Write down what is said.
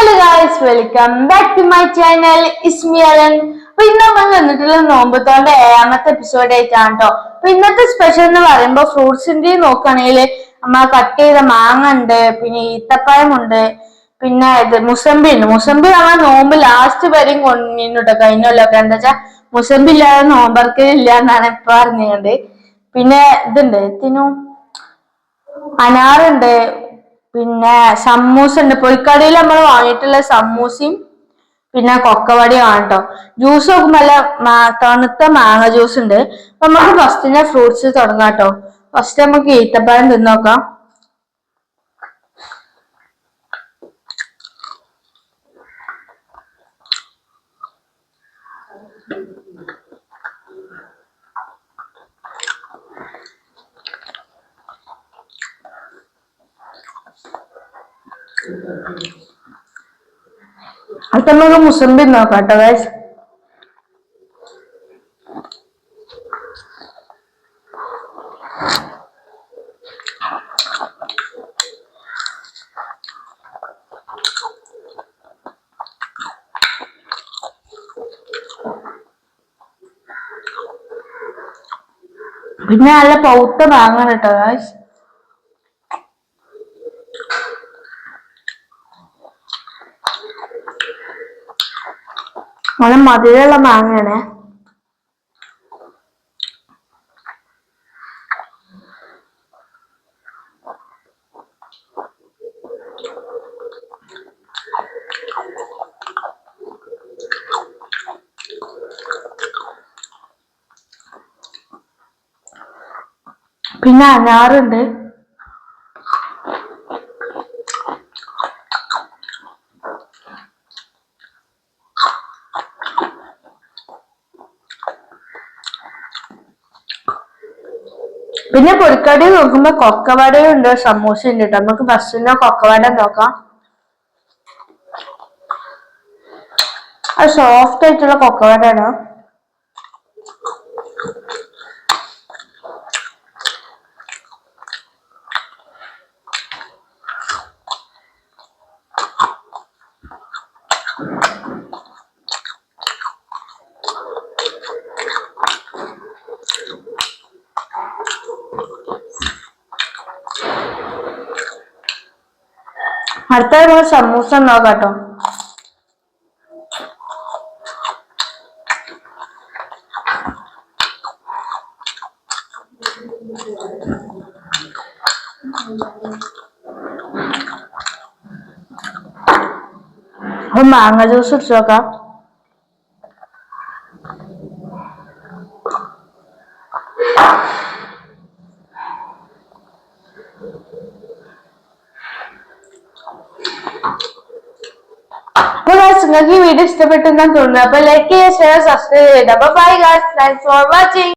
Hello guys welcome back to my channel ഇസ്മിയലൻ അപ്പൊ ഇന്ന് നമ്മൾ വന്നിട്ടുള്ള നോമ്പത്തോണ്ട് ഏഴാമത്തെ എപ്പിസോഡ് ആയിട്ടാണ് കേട്ടോ ഇന്നത്തെ സ്പെഷ്യൽ എന്ന് പറയുമ്പോൾ ഫ്രൂട്ട്സിന്റെ നോക്കുകയാണെങ്കിൽ നമ്മൾ കട്ട് ചെയ്ത മാങ്ങ ഉണ്ട് പിന്നെ ഈത്തപ്പഴം ഉണ്ട് പിന്നെ ഇത് മുസമ്പി ഉണ്ട്. മുസമ്പി നമ്മൾ നോമ്പ് ലാസ്റ്റ് വരെയും കൊണ്ടിട്ടോ കഴിഞ്ഞ കൊല്ലമൊക്കെ. എന്താ വെച്ചാൽ മുസമ്പി ഇല്ലാതെ നോമ്പർക്കില്ല എന്നാണ് ഇപ്പൊ പറഞ്ഞുകൊണ്ട് പിന്നെ ഇതുണ്ട് എത്തിനു അനാറുണ്ട് പിന്നെ സമൂസ ഉണ്ട്. പൊയ്ക്കടയിൽ നമ്മൾ വാങ്ങിയിട്ടുള്ള സമൂസയും പിന്നെ കൊക്കവടിയും ആണ് കേട്ടോ ജ്യൂസ് നോക്കുമ്പോൾ നല്ല തണുത്ത മാങ്ങ ജ്യൂസ് ഉണ്ട്. അപ്പൊ നമുക്ക് തന്നെ ഫ്രൂട്ട്സ് തുടങ്ങാം കേട്ടോ ഫസ്റ്റ് നമുക്ക് ഈത്തപ്പഴം തിന്നോക്കാം. അത് നമുക്ക് മുസമ്പി നോക്കാം കേട്ടോ guys. പിന്നെ നല്ല പൗത്ത മാങ്ങ കേട്ടോ guys. നല്ല മധുരമുള്ള മാങ്ങയാണ്. പിന്നെ അനാറുണ്ട്. പിന്നെ പൊരിക്കടി നോക്കുമ്പോ കൊക്കവടയും ഉണ്ട് സമൂസ ഉണ്ട് കേട്ടോ നമുക്ക് ബസ്സിന്റെ കൊക്കവട നോക്കാം. അത് സോഫ്റ്റ് ആയിട്ടുള്ള കൊക്കവടയാണ്. അടുത്ത നമ്മൾ സമൂസ നോക്കാം കേട്ടോ അപ്പൊ മാങ്ങ ജ്യൂസ് ഇട്ട് നോക്കാം അപ്പൊ guys, നിങ്ങൾക്ക് ഈ വീഡിയോ ഇഷ്ടപ്പെട്ടെന്നാണ് തോന്നുന്നത്. അപ്പൊ ലൈക്ക് ചെയ്യുക ഷെയർ സബ്സ്ക്രൈബ് ചെയ്യുക. അപ്പൊ bye guys thanks for watching